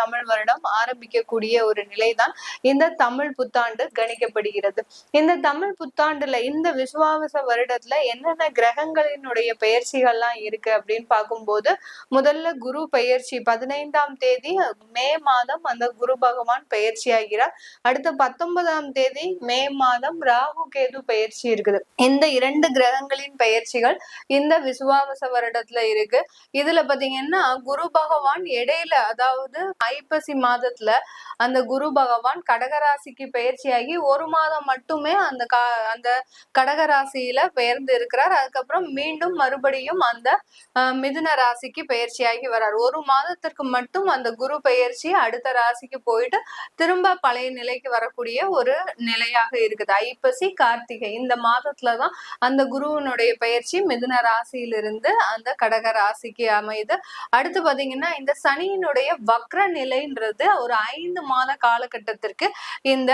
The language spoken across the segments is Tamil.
தமிழ் வருடம் ஆரம்பிக்கக்கூடிய ஒரு நிலைதான் இந்த தமிழ் புத்தாண்டு கணிக்கப்படுகிறது. இந்த தமிழ் புத்தாண்டுல இந்த விசுவாவச வருடத்துல என்னென்ன கிரகங்களினுடைய பெயர்ச்சிகள்லாம் இருக்கு அப்படின்னு பார்க்கும்போது முதல்ல குரு பெயர்ச்சி பதினைந்தாம் தேதி மே மாதம் அந்த குரு பகவான் பெயர்ச்சி ஆகிறார். அடுத்து பத்தொன்பதாம் தேதி மே மாதம் ராகு கேது பெயர்ச்சி இருக்குது. இந்த இரண்டு கிரகங்களின் பெயர்ச்சிகள் இந்த விசுவாவச வருடத்துல இருக்கு. இதுல பாத்தீங்கன்னா குரு பகவான் இடையில அதாவது ஐப்பசி மாதத்துல அந்த குரு பகவான் கடகராசிக்கு பயிற்சியாகி ஒரு மாதம் மட்டுமே அந்த கா அந்த கடகராசியில பெயர்ந்து இருக்கிறார். அதுக்கப்புறம் மீண்டும் மறுபடியும் அந்த மிதுன ராசிக்கு பயிற்சியாகி வர்றார். ஒரு மாதத்திற்கு மட்டும் அந்த குரு பயிற்சி அடுத்த ராசிக்கு போயிட்டு திரும்ப பழைய நிலைக்கு வரக்கூடிய ஒரு நிலையாக இருக்குது. ஐப்பசி கார்த்திகை இந்த மாதத்துலதான் அந்த குருவனுடைய பயிற்சி மிதுன ராசியிலிருந்து அந்த கடக ராசிக்கு அமையுது. அடுத்து பாத்தீங்கன்னா இந்த சனியினுடைய வக்ர நிலைன்றது ஒரு ஐந்து மாத காலகட்டத்திற்கு இந்த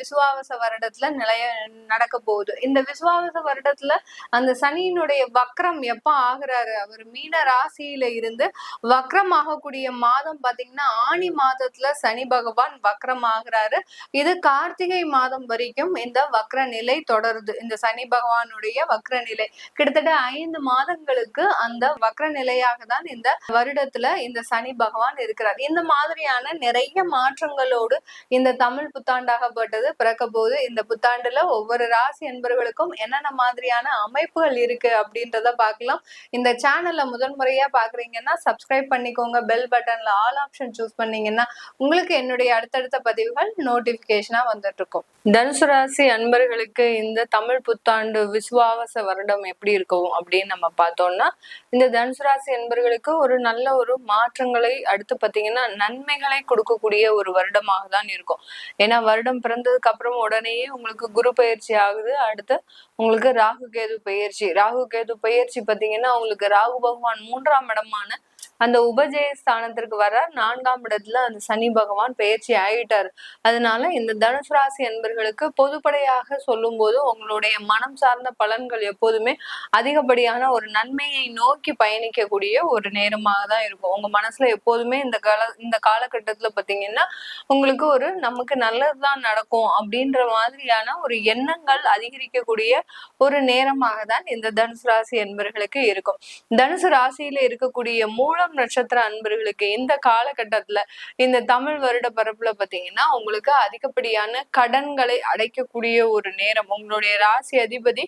விசுவாவச வருடத்துல நிலைய நடக்க போகுது. இந்த விசுவாவச வருடத்துல அந்த சனியினுடைய வக்ரம் எப்ப ஆகுறாரு? அவர் மீன ராசியில இருந்து வக்ரம் ஆகக்கூடிய மாதம் பாத்தீங்கன்னா ஆணி மாதத்துல சனி பகவான் வக்ரம் ஆகுறாரு இது கார்த்திகை மாதம் வரைக்கும் இந்த வக்ர நிலை தொடருது. இந்த சனி பகவானுடைய வக்ர நிலை கிட்டத்தட்ட ஐந்து மாதங்களுக்கு அந்த வக்ர நிலையாக தான் இந்த வருடத்துல இந்த சனி பகவான் இருக்கிறார். இந்த மாதிரியான நிறைய மாற்றங்களோடு இந்த தமிழ் புத்தாண்டாகப்பட்டது. பிறக்க போது இந்த புத்தாண்டுல ஒவ்வொரு ராசி என்பவர்களுக்கும் என்னென்ன மாதிரியான அமைப்புகள் இருக்கு அப்படின்றத பார்க்கலாம். இந்த சேனல்ல முதல் முறையா பாக்குறீங்கன்னா சப்ஸ்கிரைப் பண்ணிக்கோங்க. பெல் பட்டன்ல ஆல் ஆப்ஷன் சூஸ் பண்ணீங்கன்னா உங்களுக்கு என்னுடைய அடுத்தடுத்த பதிவுகள் நோட்டிபிகேஷனா வந்துட்டு இருக்கும். தனுசு ராசி அன்பர்களுக்கு இந்த தமிழ் புத்தாண்டு விசுவாவச வருடம் எப்படி இருக்கும் அப்படின்னு நம்ம பார்த்தோம்னா இந்த தனுசு ராசி என்பர்களுக்கு ஒரு நல்ல ஒரு மாற்றங்களை அடுத்து பார்த்தீங்கன்னா நன்மைகளை கொடுக்கக்கூடிய ஒரு வருடமாக தான் இருக்கும். ஏன்னா வருடம் பிறந்ததுக்கு அப்புறம் உடனேயே உங்களுக்கு குரு பயிற்சி ஆகுது. அடுத்து உங்களுக்கு ராகு கேது பயிற்சி. ராகு கேது பயிற்சி பார்த்தீங்கன்னா உங்களுக்கு ராகு பகவான் மூன்றாம் இடமான அந்த உபஜய ஸ்தானத்திற்கு வர நான்காம் இடத்துல அந்த சனி பகவான் பயிற்சி ஆயிட்டார். அதனால இந்த தனுசு ராசி என்பர்களுக்கு பொதுப்படையாக சொல்லும் போது உங்களுடைய மனம் சார்ந்த பலன்கள் எப்போதுமே அதிகப்படியான ஒரு நன்மையை நோக்கி பயணிக்கக்கூடிய ஒரு நேரமாக தான் இருக்கும். உங்க மனசுல எப்போதுமே இந்த கால இந்த காலகட்டத்துல பாத்தீங்கன்னா உங்களுக்கு ஒரு நமக்கு நல்லதுதான் நடக்கும் அப்படின்ற மாதிரியான ஒரு எண்ணங்கள் அதிகரிக்கக்கூடிய ஒரு நேரமாக தான் இந்த தனுசு ராசி என்பர்களுக்கு இருக்கும். தனுசு ராசியில இருக்கக்கூடிய மூல மூலம் நட்சத்திர அன்பர்களுக்கு இந்த காலகட்டத்துல இந்த தமிழ் வருட பரப்புல பாத்தீங்கன்னா உங்களுக்கு அதிகப்படியான கடன்களை அடைக்கக்கூடிய ஒரு நேரம். உங்களுடைய ராசி அதிபதி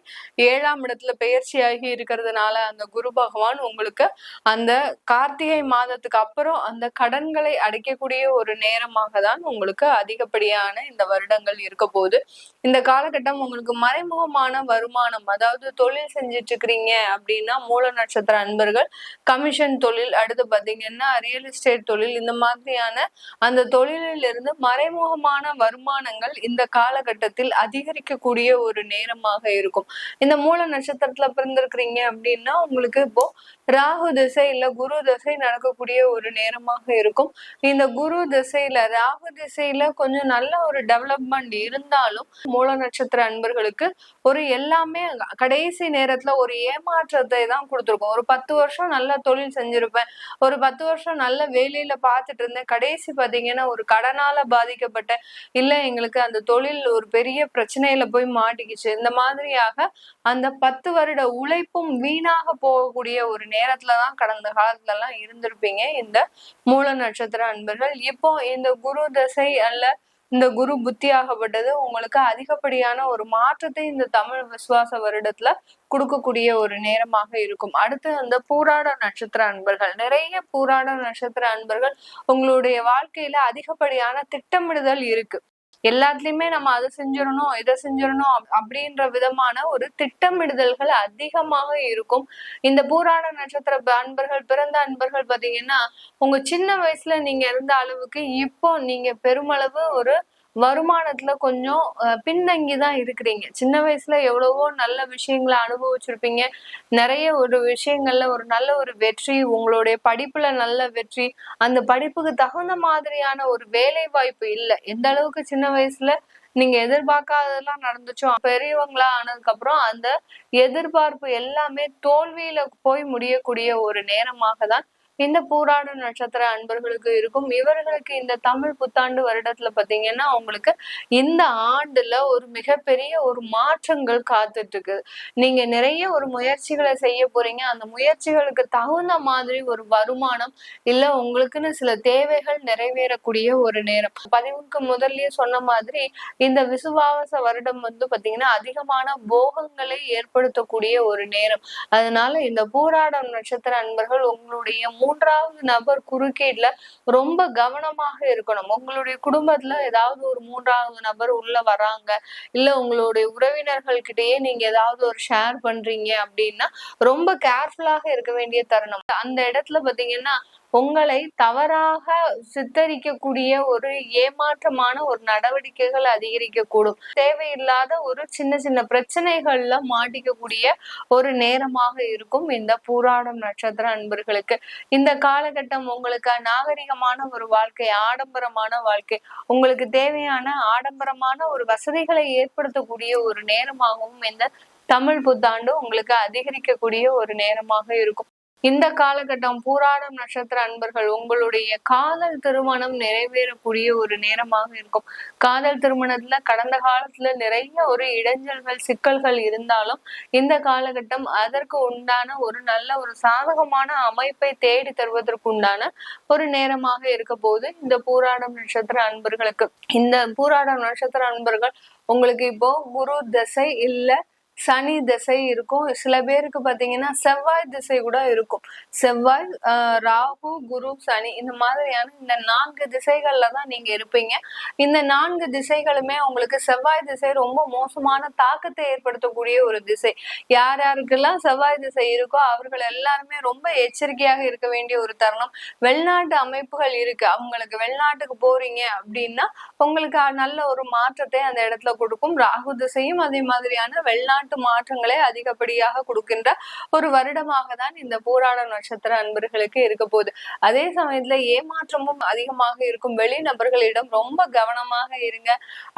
ஏழாம் இடத்துல பெயர்ச்சியாகி இருக்கிறதுனால அந்த குரு பகவான் உங்களுக்கு அந்த கார்த்திகை மாதத்துக்கு அப்புறம் அந்த கடன்களை அடைக்கக்கூடிய ஒரு நேரமாக தான் உங்களுக்கு அதிகப்படியான இந்த வருடங்கள் இருக்க போகுது. இந்த காலகட்டம் உங்களுக்கு மறைமுகமான வருமானம் அதாவது தொழில் செஞ்சிட்டு இருக்கிறீங்க அப்படின்னா மூல நட்சத்திர அன்பர்கள் கமிஷன் தொழில் அடுத்து பாத்தீங்கன்னா ரியல் எஸ்டேட் தொழில் இந்த மாதிரியான அந்த தொழிலில் இருந்து மறைமுகமான வருமானங்கள் இந்த காலகட்டத்தில் அதிகரிக்கக்கூடிய ஒரு நேரமாக இருக்கும். இந்த மூல நட்சத்திரத்துல பிறந்திருக்கிறீங்க அப்படின்னா உங்களுக்கு இப்போ ராகு திசை இல்ல குரு திசை நடக்கக்கூடிய ஒரு நேரமாக இருக்கும். இந்த குரு திசையில ராகு திசையில கொஞ்சம் நல்ல ஒரு டெவலப்மெண்ட் இருந்தாலும் மூல நட்சத்திர அன்பர்களுக்கு ஒரு எல்லாமே கடைசி நேரத்துல ஒரு ஏமாற்றத்தை தான் கொடுத்துருக்கோம். ஒரு பத்து வருஷம் நல்ல தொழில் செஞ்சிருப்பேன் ஒரு பத்து வருஷம் நல்ல வேலையில பார்த்துட்டு இருந்தேன். கடைசி பாத்தீங்கன்னா ஒரு கடனால பாதிக்கப்பட்ட இல்ல எங்களுக்கு அந்த தொழில் ஒரு பெரிய பிரச்சனையில போய் மாட்டிக்கிச்சு. இந்த மாதிரியாக அந்த பத்து வருட உழைப்பும் வீணாக போகக்கூடிய ஒரு நேரத்துலதான் கடந்த காலத்துல எல்லாம் இருந்திருப்பீங்க. இந்த மூல நட்சத்திர அன்பர்கள். இப்போ இந்த குரு தசை அல்ல இந்த குரு புத்தியாகப்பட்டது உங்களுக்கு அதிகப்படியான ஒரு மாற்றத்தை இந்த தமிழ் விசுவாச வருடத்துல கொடுக்கக்கூடிய ஒரு நேரமாக இருக்கும். அடுத்து அந்த பூராட நட்சத்திர அன்பர்கள். நிறைய பூராட நட்சத்திர அன்பர்கள் உங்களுடைய வாழ்க்கையில அதிகப்படியான திட்டமிடுதல் இருக்கு. எல்லாத்துலயுமே நம்ம அதை செஞ்சிடணும் இதை செஞ்சிடணும் அப்படின்ற விதமான ஒரு திட்டமிடுதல்கள் அதிகமாக இருக்கும். இந்த பூராட நட்சத்திர அன்பர்கள் பிறந்த அன்பர்கள் பாத்தீங்கன்னா உங்க சின்ன வயசுல நீங்க இருந்த அளவுக்கு இப்போ நீங்க பெருமளவு ஒரு வருமானத்துல கொஞ்சம் பின்தங்கி தான் இருக்கிறீங்க. சின்ன வயசுல எவ்வளவோ நல்ல விஷயங்களை அனுபவிச்சிருப்பீங்க. நிறைய ஒரு விஷயங்கள்ல ஒரு நல்ல ஒரு வெற்றி உங்களுடைய படிப்புல நல்ல வெற்றி அந்த படிப்புக்கு தகுந்த மாதிரியான ஒரு வேலை வாய்ப்பு இல்லை. எந்த அளவுக்கு சின்ன வயசுல நீங்க எதிர்பார்க்காததெல்லாம் நடந்துச்சோ பெரியவங்களா ஆனதுக்கு அப்புறம் அந்த எதிர்பார்ப்பு எல்லாமே தோல்வியில போய் முடியக்கூடிய ஒரு நேரமாக தான் இந்த பூராட நட்சத்திர அன்பர்களுக்கு இருக்கும். இவர்களுக்கு இந்த தமிழ் புத்தாண்டு வருடத்துல பாத்தீங்கன்னா அவங்களுக்கு இந்த ஆண்டுல ஒரு மிகப்பெரிய ஒரு மாற்றங்கள் காத்துட்டு இருக்கு நீங்க நிறைய ஒரு முயற்சிகளை செய்ய போறீங்க. அந்த முயற்சிகளுக்கு தகுந்த மாதிரி ஒரு வருமானம் இல்ல உங்களுக்குன்னு சில தேவைகள் நிறைவேறக்கூடிய ஒரு நேரம். பதிவுக்கு முதல்லயே சொன்ன மாதிரி இந்த விசுவாவச வருடம் வந்து பாத்தீங்கன்னா அதிகமான போகங்களை ஏற்படுத்தக்கூடிய ஒரு நேரம். அதனால இந்த பூராடம் நட்சத்திர அன்பர்கள் உங்களுடைய மூன்றாவது நபர் குறுக்கீடுல ரொம்ப கவனமாக இருக்கணும். உங்களுடைய குடும்பத்துல ஏதாவது ஒரு மூன்றாவது நபர் உள்ள வராங்க இல்ல உங்களுடைய உறவினர்கள் கிட்டயே நீங்க ஏதாவது ஒரு ஷேர் பண்றீங்க அப்படின்னா ரொம்ப கேர்ஃபுல்லாக இருக்க வேண்டிய தருணம். அந்த இடத்துல பாத்தீங்கன்னா உங்களை தவறாக சித்தரிக்கக்கூடிய ஒரு ஏமாற்றமான ஒரு நடவடிக்கைகள் அதிகரிக்கக்கூடும். தேவையில்லாத ஒரு சின்ன சின்ன பிரச்சனைகள்ல மாட்டிக்கக்கூடிய ஒரு நேரமாக இருக்கும் இந்த பூராடம் நட்சத்திர அன்பர்களுக்கு. இந்த காலகட்டம் உங்களுக்கு நாகரிகமான ஒரு வாழ்க்கை ஆடம்பரமான வாழ்க்கை உங்களுக்கு தேவையான ஆடம்பரமான ஒரு வசதிகளை ஏற்படுத்தக்கூடிய ஒரு நேரமாகவும் இந்த தமிழ் புத்தாண்டு உங்களுக்கு அதிகரிக்கக்கூடிய ஒரு நேரமாக இருக்கும். இந்த காலகட்டம் பூராடம் நட்சத்திர அன்பர்கள் உங்களுடைய காதல் திருமணம் நிறைவேறக்கூடிய ஒரு நேரமாக இருக்கும். காதல் திருமணத்துல கடந்த காலத்துல நிறைய ஒரு இடைஞ்சல்கள் சிக்கல்கள் இருந்தாலும் இந்த காலகட்டம் அதற்கு உண்டான ஒரு நல்ல ஒரு சாதகமான அமைப்பை தேடி தருவதற்கு உண்டான ஒரு நேரமாக இருக்க போது இந்த பூராடம் நட்சத்திர அன்பர்களுக்கு. இந்த பூராடம் நட்சத்திர அன்பர்கள் உங்களுக்கு இப்போ குரு தசை இல்ல சனி திசை இருக்கும். சில பேருக்கு பாத்தீங்கன்னா செவ்வாய் திசை கூட இருக்கும். செவ்வாய் ராகு குரு சனி இந்த மாதிரியான இந்த நான்கு திசைகள்ல தான் நீங்க இருப்பீங்க. இந்த நான்கு திசைகளுமே உங்களுக்கு செவ்வாய் திசை ரொம்ப மோசமான தாக்கத்தை ஏற்படுத்தக்கூடிய ஒரு திசை. யார் யாருக்கெல்லாம் செவ்வாய் திசை இருக்கோ அவர்கள் எல்லாருமே ரொம்ப எச்சரிக்கையாக இருக்க வேண்டிய ஒரு தருணம். வெளிநாட்டு அமைப்புகள் இருக்கு. அவங்களுக்கு வெளிநாட்டுக்கு போறீங்க அப்படின்னா உங்களுக்கு நல்ல ஒரு மாற்றத்தை அந்த இடத்துல கொடுக்கும். ராகு திசையும் அதே மாதிரியான வெளிநாட்டு வெளிநாட்டு மாற்றங்களை அதிகப்படியாக கொடுக்கின்ற ஒரு வருடமாக தான் இந்த போராட நட்சத்திர அன்பர்களுக்கு இருக்க போகுது. அதே சமயத்துல ஏமாற்றமும் அதிகமாக இருக்கும். வெளிநபர்களிடம் ரொம்ப கவனமாக இருங்க.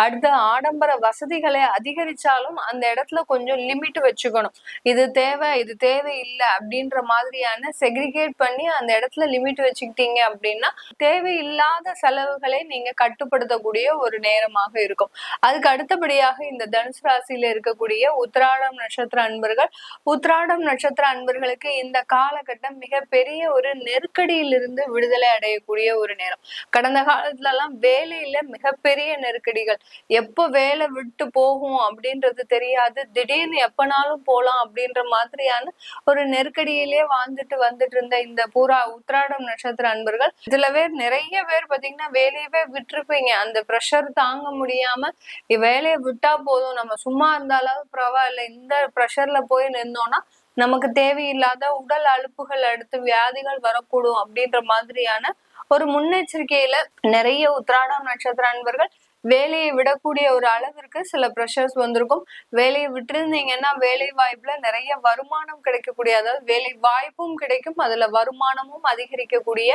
அடுத்த ஆடம்பர வசதிகளை அதிகரிச்சாலும் அந்த இடத்துல கொஞ்சம் லிமிட் வச்சுக்கணும். இது தேவை இது தேவை இல்லை அப்படின்ற மாதிரியான செக்ரிகேட் பண்ணி அந்த இடத்துல லிமிட் வச்சுக்கிட்டீங்க அப்படின்னா தேவையில்லாத செலவுகளை நீங்க கட்டுப்படுத்தக்கூடிய ஒரு நேரமாக இருக்கும். அதுக்கு அடுத்தபடியாக இந்த தனுசு ராசியில இருக்கக்கூடிய உத்தர உத்ராடம் நட்சத்திர அன்பர்கள். உத்ராடம் நட்சத்திர அன்பர்களுக்கு இந்த காலகட்டம் மிகப்பெரிய ஒரு நெருக்கடியிலிருந்து விடுதலை அடையக்கூடிய ஒரு நேரம். கடந்த காலத்துல எல்லாம் வேலையில மிகப்பெரிய நெருக்கடிகள். எப்போ வேலை விட்டு போகும் அப்படின்றது தெரியாது. திடீர்னு எப்பனாலும் போலாம் அப்படின்ற மாதிரியான ஒரு நெருக்கடியிலே வாழ்ந்துட்டு வந்துட்டு இருந்த இந்த பூரா உத்ராடம் நட்சத்திர அன்பர்கள். இதுல பேர் நிறைய பேர் பாத்தீங்கன்னா வேலையவே விட்டுருப்பீங்க. அந்த ப்ரெஷர் தாங்க முடியாம வேலையை விட்டா போதும். நம்ம சும்மா இருந்தாலும் பரவாயில்ல. இந்த ப்ரெஷர்ல போய் நின்னோம்னா நமக்கு தேவையில்லாத உடல் அழுப்புகள் அடுத்து வியாதிகள் வரக்கூடும் அப்படின்ற மாதிரியான ஒரு முன்னெச்சரிக்கையில நிறைய உத்ராடம் நட்சத்திர அன்பர்கள் வேலையை விடக்கூடிய ஒரு அளவிற்கு சில ப்ரெஷர்ஸ் வந்திருக்கும். வேலையை விட்டுருந்தீங்கன்னா வேலை வாய்ப்புல நிறைய வருமானம் கிடைக்கக்கூடிய அதாவது வேலை வாய்ப்பும் கிடைக்கும் அதுல வருமானமும் அதிகரிக்கக்கூடிய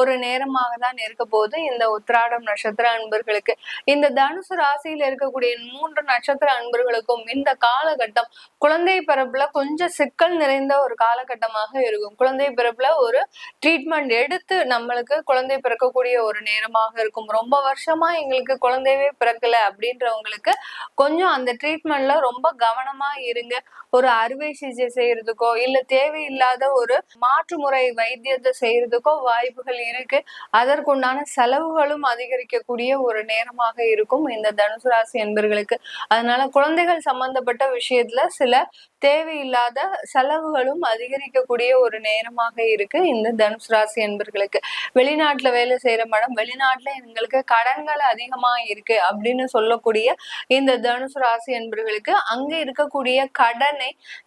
ஒரு நேரமாக தான் இருக்க போகுது இந்த உத்ராடம் நட்சத்திர அன்பர்களுக்கு. இந்த தனுசு ராசியில இருக்கக்கூடிய மூன்று நட்சத்திர அன்பர்களுக்கும் இந்த காலகட்டம் குழந்தை பிறப்புல கொஞ்சம் சிக்கல் நிறைந்த ஒரு காலகட்டமாக இருக்கும். குழந்தை பிறப்புல ஒரு ட்ரீட்மெண்ட் எடுத்து நம்மளுக்கு குழந்தை பிறக்கக்கூடிய ஒரு நேரமாக இருக்கும். ரொம்ப வருஷமா எங்களுக்கு குழந்தை குழந்தையவே பிறக்கல அப்படின்றவங்களுக்கு கொஞ்சம் அந்த ட்ரீட்மெண்ட்ல ரொம்ப கவனமா இருங்க. ஒரு அறுவை சிகிச்சை செய்யறதுக்கோ இல்ல தேவையில்லாத ஒரு மாற்று முறை வைத்தியத்தை செய்யறதுக்கோ வாய்ப்புகள் இருக்கு. அதற்குண்டான செலவுகளும் அதிகரிக்கக்கூடிய ஒரு நேரமாக இருக்கும் இந்த தனுசு ராசி என்பர்களுக்கு. அதனால குழந்தைகள் சம்பந்தப்பட்ட விஷயத்துல சில தேவையில்லாத செலவுகளும் அதிகரிக்கக்கூடிய ஒரு நேரமாக இருக்கு இந்த தனுசு ராசி என்பர்களுக்கு. வெளிநாட்டுல வேலை செய்யற மேடம் வெளிநாட்டுல எங்களுக்கு கடன்கள் அதிகமா இருக்கு அப்படின்னு சொல்லக்கூடிய இந்த தனுசு ராசி என்பர்களுக்கு அங்க இருக்கக்கூடிய கடன்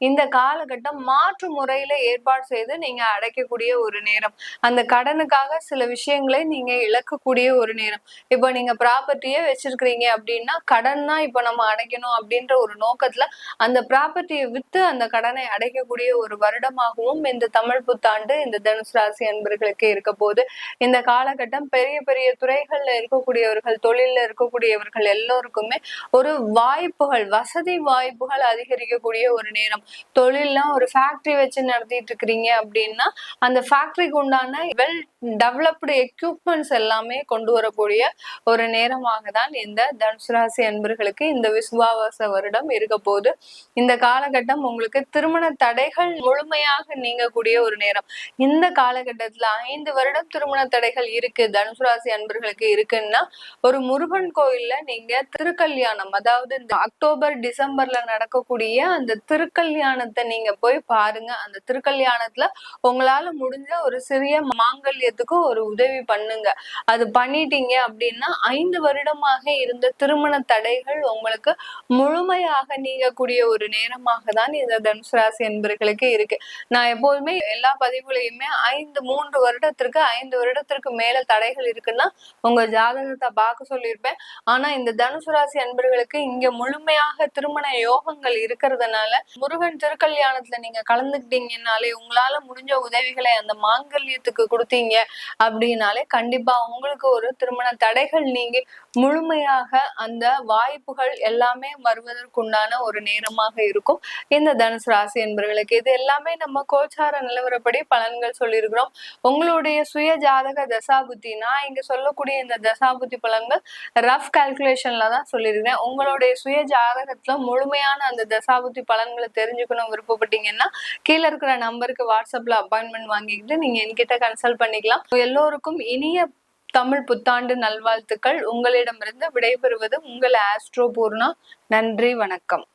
இந்த காலகட்டம் மாற்று முறையில ஏற்பாடு செய்து நீங்க அடைக்கக்கூடிய ஒரு நேரம். அந்த கடனுக்காக சில விஷயங்களை நீங்க இழக்கக்கூடிய ஒரு நேரம். இப்போ நீங்க ப்ராப்பர்ட்டியே வச்சிருக்கிறீங்க அப்படின்னா கடன் தான் இப்போ நம்ம அடைக்கணும் அப்படின்ற ஒரு நோக்கத்துல அந்த ப்ராப்பர்ட்டியை வித்து அந்த கடனை அடைக்கக்கூடிய ஒரு வருடமாகவும் இந்த தமிழ் புத்தாண்டு இந்த தனுசு ராசி அன்பர்களுக்கு இருக்க போது இந்த காலகட்டம் பெரிய பெரிய துறைகள்ல இருக்கக்கூடியவர்கள் தொழில இருக்கக்கூடியவர்கள் எல்லோருக்குமே ஒரு வாய்ப்புகள் வசதி வாய்ப்புகள் அதிகரிக்கக்கூடிய ஒரு நேரம். தொழில்லாம் ஒரு ஃபேக்டரி வச்சு நடத்திட்டு இருக்கிறீங்க அப்படின்னா அந்த ஃபேக்டரிக்கு உண்டான வெல் டெவலப்டு எக்யூப்மெண்ட்ஸ் எல்லாமே கொண்டு வரக்கூடிய ஒரு நேரமாக தான் இந்த தனுசு ராசி அன்பர்களுக்கு இந்த விசுவாவாச வருடம் இருக்க போது. இந்த காலகட்டம் உங்களுக்கு திருமண தடைகள் முழுமையாக நீங்கக்கூடிய ஒரு நேரம். இந்த காலகட்டத்துல ஐந்து வருடம் திருமண தடைகள் இருக்கு தனுசு ராசி அன்பர்களுக்கு இருக்குன்னா ஒரு முருகன் கோயில்ல நீங்க திருக்கல்யாணம் அதாவது இந்த அக்டோபர் டிசம்பர்ல நடக்கக்கூடிய அந்த திருக்கல்யாணத்தை நீங்க போய் பாருங்க. அந்த திருக்கல்யாணத்துல உங்களால முடிஞ்ச ஒரு சிறிய மாங்கல்யத்துக்கு ஒரு உதவி பண்ணுங்க. அது பண்ணிட்டீங்க அப்படின்னா ஐந்து வருடமாக இருந்த திருமண தடைகள் உங்களுக்கு முழுமையாக நீங்கக்கூடிய ஒரு நேரமாக தான் இந்த தனுசு ராசி என்பர்களுக்கு இருக்கு. நான் எப்போதுமே எல்லா பதிவுகளையுமே ஐந்து மூன்று வருடத்திற்கு ஐந்து வருடத்திற்கு மேல தடைகள் இருக்குன்னா உங்க ஜாதகத்தை பார்க்க சொல்லியிருப்பேன். ஆனா இந்த தனுசு ராசி அன்பர்களுக்கு இங்க முழுமையாக திருமண யோகங்கள் இருக்கிறதுனால முருகன் திருக்கல்யாணத்துல நீங்க கலந்துக்கிட்டீங்கன்னாலே உங்களால முடிஞ்ச உதவிகளை அந்த மாங்கல்யத்துக்கு கொடுத்தீங்க அப்படின்னாலே கண்டிப்பா உங்களுக்கு ஒரு திருமண தடைகள் நீங்கி முழுமையாக அந்த வாய்ப்புகள் எல்லாமே வருவதற்குண்டான ஒரு நேரமாக இருக்கும். இந்த தனுசு ராசி என்பர்களுக்கு இது எல்லாமே நம்ம கோச்சார நிலவரப்படி பலன்கள் சொல்லியிருக்கிறோம். உங்களுடைய சுய ஜாதக தசாபுத்தி நான் இங்க சொல்லக்கூடிய இந்த தசாபுத்தி பலன்கள் ரஃப் கால்குலேஷன்ல தான் சொல்லியிருக்கேன் உங்களுடைய சுய ஜாதகத்துல முழுமையான அந்த தசாபுத்தி பலன்களை தெரிஞ்சுக்கணும் விருப்பப்பட்டீங்கன்னா கீழே இருக்கிற நம்பருக்கு வாட்ஸ்அப்ல அப்பாயின்மெண்ட் வாங்கிக்கிட்டு நீங்க என்கிட்ட கன்சல்ட் பண்ணிக்கலாம். எல்லோருக்கும் இனிய தமிழ் புத்தாண்டு நல்வாழ்த்துக்கள். உங்களிடமிருந்து விடைபெறுவது உங்கள் ஆஸ்ட்ரோ பூர்ணா. நன்றி வணக்கம்.